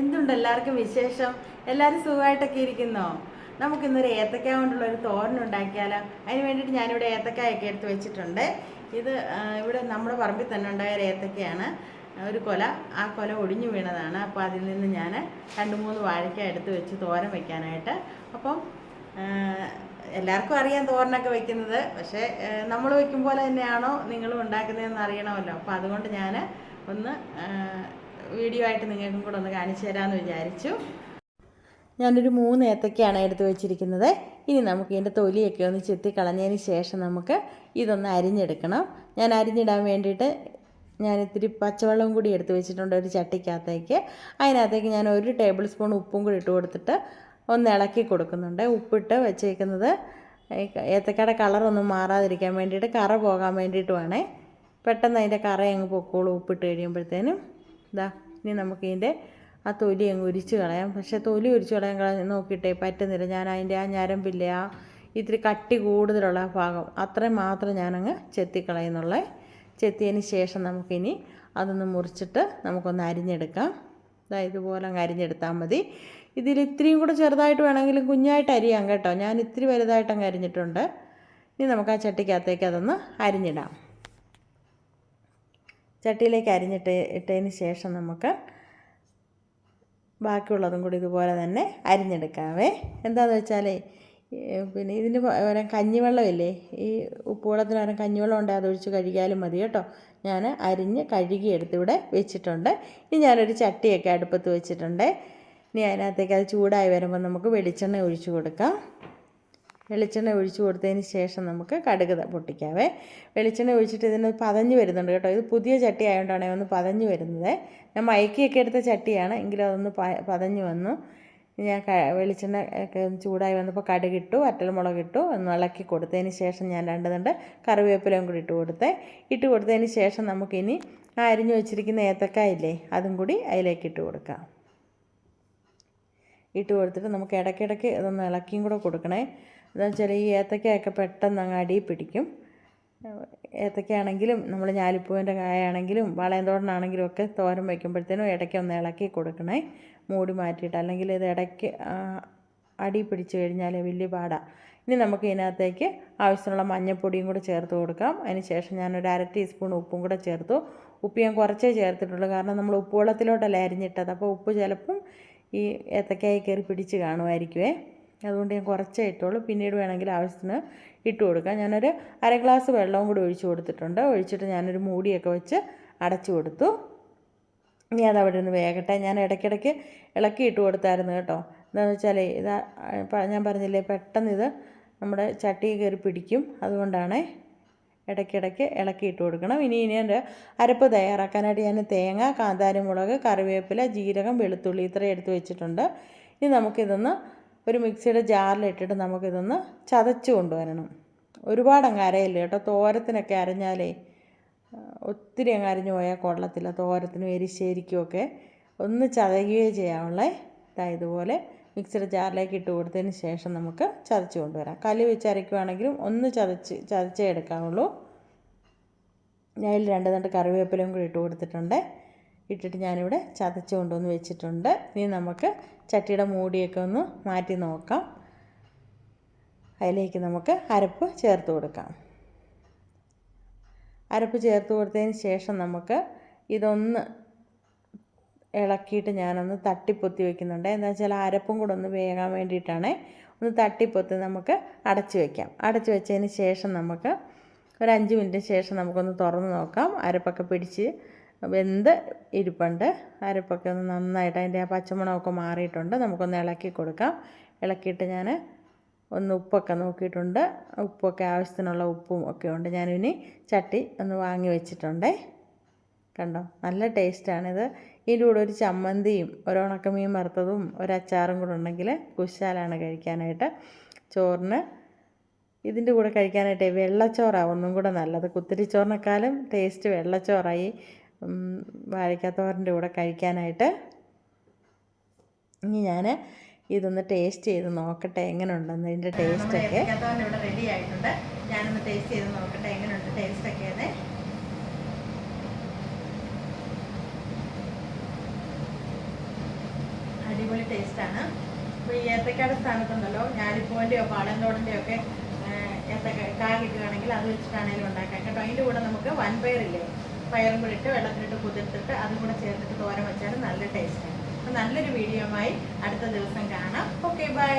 എന്തുണ്ട് എല്ലാവർക്കും വിശേഷം? എല്ലാവരും സുഖമായിട്ടൊക്കെ ഇരിക്കുന്നോ? നമുക്കിന്നൊരു ഏത്തക്ക കൊണ്ടുള്ള ഒരു തോരൻ ഉണ്ടാക്കിയാലോ. അതിന് വേണ്ടിയിട്ട് ഞാനിവിടെ ഏത്തക്കായൊക്കെ എടുത്ത് വെച്ചിട്ടുണ്ട്. ഇത് ഇവിടെ നമ്മുടെ പറമ്പിൽ തന്നെ ഉണ്ടായ ഒരു ഏത്തക്കയാണ്. ഒരു കൊല. ആ കൊല ഒടിഞ്ഞു വീണതാണ്. അപ്പോൾ അതിൽ നിന്ന് ഞാൻ രണ്ട് മൂന്ന് വാഴയ്ക്ക എടുത്ത് വെച്ച് തോരൻ വെക്കാനായിട്ട്. അപ്പം എല്ലാവർക്കും അറിയാം തോരനൊക്കെ വെക്കുന്നത്. പക്ഷേ നമ്മൾ വെക്കും പോലെ തന്നെയാണോ നിങ്ങളും ഉണ്ടാക്കുന്നതെന്ന് അറിയണമല്ലോ. അപ്പോൾ അതുകൊണ്ട് ഞാൻ ഒന്ന് വീഡിയോ ആയിട്ട് നിങ്ങൾക്കും കൂടെ ഒന്ന് കാണിച്ചു തരാമെന്ന് വിചാരിച്ചു. ഞാനൊരു മൂന്ന് ഏത്തക്കയാണ് എടുത്തു വെച്ചിരിക്കുന്നത്. ഇനി നമുക്ക് ഇതിന്റെ തൊലിയൊക്കെ ഒന്ന് ചെത്തി കളഞ്ഞതിന് ശേഷം നമുക്ക് ഇതൊന്ന് അരിഞ്ഞെടുക്കണം. ഞാൻ അരിഞ്ഞിടാൻ വേണ്ടിയിട്ട് ഞാൻ ഇത്തിരി പച്ചവെള്ളം കൂടി എടുത്ത് വെച്ചിട്ടുണ്ട് ഒരു ചട്ടിക്കകത്തേക്ക്. അതിനകത്തേക്ക് ഞാൻ ഒരു ടേബിൾ സ്പൂൺ ഉപ്പും കൂടി ഇട്ട് കൊടുത്തിട്ട് ഒന്ന് ഇളക്കി കൊടുക്കുന്നുണ്ട്. ഉപ്പിട്ട് വെച്ചേക്കുന്നത് ഏത്തക്കയുടെ കളറൊന്നും മാറാതിരിക്കാൻ വേണ്ടിയിട്ട് കറ പോകാൻ വേണ്ടിയിട്ടുമാണേ പെട്ടെന്ന് അതിന്റെ കറ അങ്ങ് പൊക്കോളൂ ഉപ്പിട്ട് കഴിയുമ്പോഴത്തേനും. ഇതാ ഇനി നമുക്കിതിന്റെ ആ തൊലി അങ്ങ് ഉരിച്ച് കളയാം. പക്ഷേ തൊലി ഉരിച്ച് കളയാൻ കളയാൻ നോക്കിയിട്ടേ പറ്റുന്നില്ല. ഞാൻ അതിന്റെ ആ ഞരമ്പില്ലേ ആ ഇത്തിരി കട്ടി കൂടുതലുള്ള ഭാഗം അത്രയും മാത്രം ഞാനങ്ങ് ചെത്തിക്കളയുന്നുള്ളേ. ചെത്തിയതിന് ശേഷം നമുക്കിനി അതൊന്ന് മുറിച്ചിട്ട് നമുക്കൊന്ന് അരിഞ്ഞെടുക്കാം. ഇതാ ഇതുപോലെ അങ്ങ് അരിഞ്ഞെടുത്താൽ മതി. ഇതിൽ ഇത്രയും കൂടെ ചെറുതായിട്ട് വേണമെങ്കിലും കുഞ്ഞായിട്ട് അരിയാം കേട്ടോ. ഞാൻ ഇത്തിരി വലുതായിട്ട് അങ്ങ് അരിഞ്ഞിട്ടുണ്ട്. ഇനി നമുക്ക് ആ ചട്ടിക്കകത്തേക്ക് അതൊന്ന് അരിഞ്ഞിടാം. ചട്ടിയിലേക്ക് അരിഞ്ഞിട്ട് ഇട്ടതിന് ശേഷം നമുക്ക് ബാക്കിയുള്ളതും കൂടി ഇതുപോലെ തന്നെ അരിഞ്ഞെടുക്കാവേ. എന്താണെന്ന് വെച്ചാലേ ഈ പിന്നെ ഇതിന് പകരം കഞ്ഞിവെള്ളമില്ലേ ഈ ഉപ്പുവെള്ളത്തിന് പകരം കഞ്ഞിവെള്ളം ഉണ്ടെങ്കിൽ അതൊഴിച്ച് കഴുകിയാലും മതി കേട്ടോ. ഞാൻ അരിഞ്ഞ് കഴുകിയെടുത്ത് ഇവിടെ വെച്ചിട്ടുണ്ട്. ഇനി ഞാനൊരു ചട്ടിയൊക്കെ അടുപ്പത്ത് വെച്ചിട്ടുണ്ട്. ഇനി അതിനകത്തേക്ക് അത് ചൂടായി വരുമ്പോൾ നമുക്ക് വെളിച്ചെണ്ണ ഒഴിച്ചു കൊടുക്കാം. വെളിച്ചെണ്ണ ഒഴിച്ച് കൊടുത്തതിന് ശേഷം നമുക്ക് കടുക് പൊട്ടിക്കാവേ. വെളിച്ചെണ്ണ ഒഴിച്ചിട്ട് ഇതിന് പതഞ്ഞ് വരുന്നുണ്ട് കേട്ടോ. ഇത് പുതിയ ചട്ടി ആയതുകൊണ്ടാണ് ഒന്ന് പതഞ്ഞ് വരുന്നത്. ഞാൻ മയക്കിയൊക്കെ എടുത്ത ചട്ടിയാണ്. എങ്കിലും അതൊന്ന് പതഞ്ഞ് വന്നു. ഞാൻ വെളിച്ചെണ്ണ ഒക്കെ ചൂടായി വന്നപ്പോൾ കടുകിട്ടു വറ്റൽമുളക് ഇട്ടു ഒന്ന് ഇളക്കി കൊടുത്തതിന് ശേഷം ഞാൻ രണ്ട് തണ്ട് കറിവേപ്പിലയും കൂടി ഇട്ട് കൊടുത്തേ. ഇട്ട് കൊടുത്തതിന് ശേഷം നമുക്കിനി അരിഞ്ഞു വെച്ചിരിക്കുന്ന ഏത്തക്കായില്ലേ അതും കൂടി അതിലേക്ക് ഇട്ട് കൊടുക്കാം. ഇട്ട് കൊടുത്തിട്ട് നമുക്ക് ഇടയ്ക്കിടയ്ക്ക് ഇതൊന്ന് ഇളക്കിയും കൂടെ കൊടുക്കണേ. എന്താണെന്ന് വെച്ചാൽ ഈ ഏത്തക്കയൊക്കെ പെട്ടെന്ന് അങ്ങ് അടിയിൽ പിടിക്കും. ഏത്തക്കയാണെങ്കിലും നമ്മൾ ഞാലിപ്പൂവിന്റെ കായാണെങ്കിലും വളയന്തോടനാണെങ്കിലും ഒക്കെ തോരൻ വയ്ക്കുമ്പോഴത്തേനും ഇടയ്ക്ക് ഒന്ന് ഇളക്കി കൊടുക്കണേ. മൂടി മാറ്റിയിട്ട്. അല്ലെങ്കിൽ ഇത് ഇടയ്ക്ക് അടി പിടിച്ച് കഴിഞ്ഞാൽ വലിയ പാടാണ് ഇനി നമുക്ക് ഇതിനകത്തേക്ക് ആവശ്യത്തിനുള്ള മഞ്ഞൾപ്പൊടിയും കൂടെ ചേർത്ത് കൊടുക്കാം. അതിന് ശേഷം ഞാനൊരു അര ടീസ്പൂൺ ഉപ്പും കൂടെ ചേർത്തു. ഉപ്പ് ഞാൻ കുറച്ചേ ചേർത്തിട്ടുള്ളൂ. കാരണം നമ്മൾ ഉപ്പ് വെള്ളത്തിലോട്ടല്ല അരിഞ്ഞിട്ടത്. അപ്പോൾ ഉപ്പ് ചിലപ്പം ഈ ഏത്തക്കായ കയറി പിടിച്ച് കാണുമായിരിക്കുമേ അതുകൊണ്ട് ഞാൻ കുറച്ചേ ഇട്ടുള്ളൂ. പിന്നീട് വേണമെങ്കിൽ ആവശ്യത്തിന് ഇട്ട് കൊടുക്കാം. ഞാനൊരു അര ഗ്ലാസ് വെള്ളവും കൂടി ഒഴിച്ച് കൊടുത്തിട്ടുണ്ട്. ഒഴിച്ചിട്ട് ഞാനൊരു മൂടിയൊക്കെ വെച്ച് അടച്ചു കൊടുത്തു. ഇനി അത് അവിടെ നിന്ന് വേകട്ടെ. ഞാൻ ഇടയ്ക്കിടയ്ക്ക് ഇളക്കി ഇട്ട് കൊടുത്തായിരുന്നു കേട്ടോ. എന്താണെന്ന് വെച്ചാൽ ഇത് ഞാൻ പറഞ്ഞില്ലേ പെട്ടെന്ന് ഇത് നമ്മുടെ ചട്ടി കയറി പിടിക്കും. അതുകൊണ്ടാണ് ഇടയ്ക്കിടയ്ക്ക് ഇളക്കി ഇട്ട് കൊടുക്കണം. ഇനി ഇനി എന്റെ അരപ്പ് തയ്യാറാക്കാനായിട്ട് ഞാൻ തേങ്ങ കാന്താരിമുളക് കറിവേപ്പില ജീരകം വെളുത്തുള്ളി ഇത്രയും എടുത്ത് വെച്ചിട്ടുണ്ട്. ഇനി നമുക്കിതൊന്ന് ഒരു മിക്സിയുടെ ജാറിലിട്ടിട്ട് നമുക്കിതൊന്ന് ചതച്ച് കൊണ്ടുവരണം. ഒരുപാട് അങ്ങ് അരയില്ല കേട്ടോ. തോരത്തിനൊക്കെ അരഞ്ഞാലേ ഒത്തിരി അങ്ങ് അരഞ്ഞു പോയാൽ കൊള്ളത്തില്ല തോരത്തിനും എരിശ്ശേരിക്കും ഒക്കെ ഒന്ന് ചതയുകയേ ചെയ്യാവുള്ളേ. ഇതാ ഇതുപോലെ മിക്സിയുടെ ജാറിലേക്ക് ഇട്ട് കൊടുത്തതിന് ശേഷം നമുക്ക് ചതച്ച് കൊണ്ടുവരാം. കല്ല് വെച്ച് അരയ്ക്കുവാണെങ്കിലും ഒന്ന് ചതച്ച് ചതച്ചേ എടുക്കാവുള്ളൂ. ഞാൻ ഇതിൽ രണ്ട് തണ്ട് കറിവേപ്പിലയും കൂടി ഇട്ട് കൊടുത്തിട്ടുണ്ട്. ഇട്ടിട്ട് ഞാനിവിടെ ചതച്ച് കൊണ്ടുവന്ന് വെച്ചിട്ടുണ്ട്. ഇനി നമുക്ക് ചട്ടിയുടെ മൂടിയൊക്കെ ഒന്ന് മാറ്റി നോക്കാം. അതിലേക്ക് നമുക്ക് അരപ്പ് ചേർത്ത് കൊടുക്കാം. അരപ്പ് ചേർത്ത് കൊടുത്തതിന് ശേഷം നമുക്ക് ഇതൊന്ന് ഇളക്കിയിട്ട് ഞാനൊന്ന് തട്ടിപ്പൊത്തി വെക്കുന്നുണ്ട്. എന്താ വെച്ചാൽ അരപ്പും കൂടെ ഒന്ന് വേകാൻ വേണ്ടിയിട്ടാണ് ഒന്ന് തട്ടിപ്പൊത്തി നമുക്ക് അടച്ച് വെക്കാം. അടച്ച് വെച്ചതിന് ശേഷം നമുക്ക് ഒരു അഞ്ച് മിനിറ്റ് ശേഷം നമുക്കൊന്ന് തുറന്ന് നോക്കാം. അരപ്പൊക്കെ പിടിച്ച് വെന്ത് ഇരിപ്പുണ്ട്. അരപ്പൊക്കെ ഒന്ന് നന്നായിട്ട് അതിന്റെ ആ പച്ചമുളകൊക്കെ മാറിയിട്ടുണ്ട്. നമുക്കൊന്ന് ഇളക്കി കൊടുക്കാം. ഇളക്കിയിട്ട് ഞാൻ ഒന്ന് ഉപ്പൊക്കെ നോക്കിയിട്ടുണ്ട്. ഉപ്പൊക്കെ ആവശ്യത്തിനുള്ള ഉപ്പും ഒക്കെ ഉണ്ട്. ഞാനിനി ചട്ടി ഒന്ന് വാങ്ങി വെച്ചിട്ടുണ്ടേ. കണ്ടോ? നല്ല ടേസ്റ്റാണിത് ഇതിന്റെ കൂടെ ഒരു ചമ്മന്തിയും ഒരു ഉണക്കമീൻ വറുത്തതും ഒരു അച്ചാറും കൂടെ ഉണ്ടെങ്കിൽ കുശാലാണ് കഴിക്കാനായിട്ട്. ചോറിന് ഇതിന്റെ കൂടെ കഴിക്കാനായിട്ട് വെള്ളച്ചോറാണ് ഒന്നും കൂടെ നല്ലത്. കുത്തിരിച്ചോറിനേക്കാളും ടേസ്റ്റ് വെള്ളച്ചോറായി വാഴക്കാത്തോറിന്റെ കൂടെ കഴിക്കാനായിട്ട്. ഇനി ഞാൻ ഇതൊന്ന് ടേസ്റ്റ് ചെയ്ത് നോക്കട്ടെ എങ്ങനെ ഉണ്ടെന്ന് ഇതിന്റെ ടേസ്റ്റൊക്കെ ഇവിടെ റെഡി ആയിട്ടുണ്ട്. ഞാനൊന്ന് ടേസ്റ്റ് ചെയ്ത് നോക്കട്ടെ എങ്ങനെയുണ്ട് ടേസ്റ്റൊക്കെ അതെ അടിപൊളി ടേസ്റ്റാണ് അപ്പോൾ ഈ ഏത്തക്കയുടെ സ്ഥാനത്തുണ്ടല്ലോ. ഞാലിപ്പൂവിന്റെയോ പാളന്തോടന്റെയോ ഒക്കെ ഏത്തക്ക കാ കിട്ടുകയാണെങ്കിൽ അത് വെച്ചിട്ടാണെങ്കിലും ഉണ്ടാക്കാം. കേട്ടോ? അതിന്റെ കൂടെ നമുക്ക് വൻപയറില്ലേ പയറും കൂടി ഇട്ട് വെള്ളത്തിലിട്ട് കുതിർത്തിട്ട് അതും കൂടെ ചേർത്തിട്ട് തോരൻ വെച്ചാൽ നല്ല ടേസ്റ്റാണ് അപ്പോൾ നല്ലൊരു ആയി അടുത്ത ദിവസം കാണാം. Okay bye